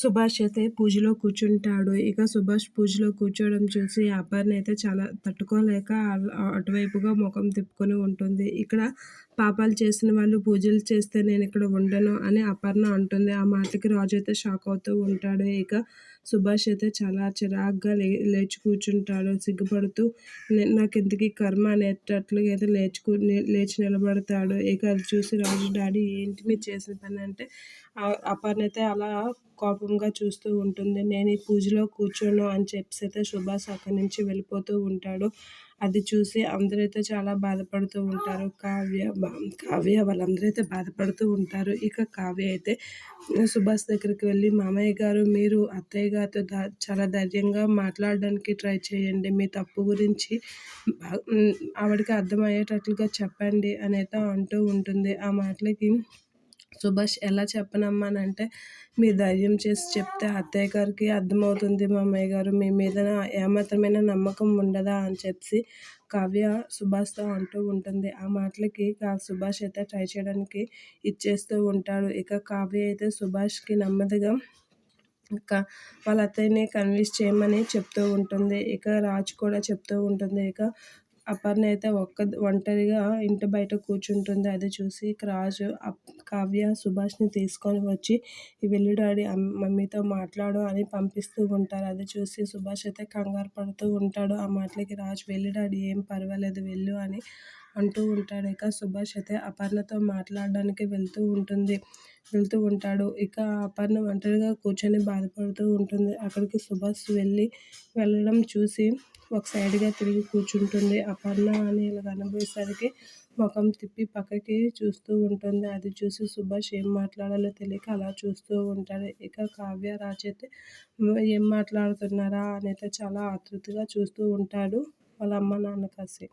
సుభాష్ అయితే పూజలో కూర్చుంటాడు. ఇక సుభాష్ పూజలో కూర్చోవడం చూసి అపర్ణ అయితే చాలా తట్టుకోలేక అటువైపుగా ముఖం తిప్పుకొని ఉంటుంది. ఇక్కడ పాపాలు చేసిన వాళ్ళు పూజలు చేస్తే నేను ఇక్కడ ఉండను అని అపర్ణ అంటుంది. ఆ మాటకి రాజు అయితే షాక్ అవుతూ ఉంటాడు. ఇక సుభాష్ అయితే చాలా చిరాగ్గా లే లేచి కూర్చుంటాడు. సిగ్గుపడుతూ నాకు ఇంతకీ కర్మ అనేటట్లుగా అయితే లేచి లేచి నిలబడతాడు. ఇక అది చూసి రాజు డాడీ ఏంటి మీరు చేసిన పని అంటే అపర్ణ అయితే అలా కోపంగా చూస్తూ ఉంటుంది నేను ఈ పూజలో కూర్చోను అని చెప్పేసి అయితే సుభాష్ అక్కడి నుంచి వెళ్ళిపోతూ ఉంటాడు అది చూసి అందరైతే చాలా బాధపడుతూ ఉంటారు. కావ్య కావ్య వాళ్ళందరూ అయితే బాధపడుతూ ఉంటారు. ఇక కావ్య అయితే సుభాష్ దగ్గరికి వెళ్ళి మామయ్య గారు మీరు అత్తయ్య గారితో చాలా ధైర్యంగా మాట్లాడడానికి ట్రై చేయండి. మీ తప్పు గురించి ఆవిడకి అర్థమయ్యేటట్లుగా చెప్పండి అని అయితే అంటూ ఉంటుంది. ఆ మాటలకి సుభాష్ ఎలా చెప్పనమ్మానంటే మీరు ధైర్యం చేసి చెప్తే అత్తయ్య గారికి అర్థమవుతుంది మామయ్య గారు. మీ మీద ఏమాత్రమైన నమ్మకం ఉండదా? అని చెప్పి కావ్య సుభాష్తో అంటూ ఉంటుంది. ఆ మాటలకి సుభాష్ అయితే ట్రై చేయడానికి ఇచ్చేస్తూ ఉంటాడు. ఇక కావ్య అయితే సుభాష్కి నెమ్మదిగా ఇంకా వాళ్ళ అత్తయ్యని కన్విన్స్ చేయమని చెప్తూ ఉంటుంది. ఇక రాజు కూడా చెప్తూ ఉంటుంది. ఇక అపర్ణ అయితే ఒక్క ఒంటరిగా ఇంటి బయట కూర్చుంటుంది. అది చూసి రాజు కావ్య సుభాష్ని తీసుకొని వచ్చి వెళ్ళి డాడీ మమ్మీతో మాట్లాడు అని పంపిస్తూ ఉంటారు. అది చూసి సుభాష్ అయితే కంగారు పడుతూ ఉంటాడు. ఆ మాటలకి రాజు వెళ్ళి డాడీ ఏం పర్వాలేదు వెళ్ళు అని అంటూ ఉంటాడు. ఇక సుభాష్ అయితే అపర్ణతో మాట్లాడడానికి వెళ్తూ ఉంటుంది. వెళ్తూ ఉంటాడు. ఇక అపర్ణ ఒంటరిగా కూర్చొని బాధపడుతూ ఉంటుంది. అక్కడికి సుభాష్ వెళ్ళి వెళ్ళడం చూసి ఒక సైడ్గా తిరిగి కూర్చుంటుంది. అపర్ణ అని ఇలా కనబోయేసరికి ముఖం తిప్పి పక్కకి చూస్తూ ఉంటుంది. అది చూసి సుభాష్ ఏం మాట్లాడాలో తెలియక అలా చూస్తూ ఉంటాడు. ఇక కావ్య రాజైతే ఏం మాట్లాడుతున్నారా? అనేది చాలా ఆతృతగా చూస్తూ ఉంటాడు వాళ్ళ అమ్మ నాన్న కలిసి.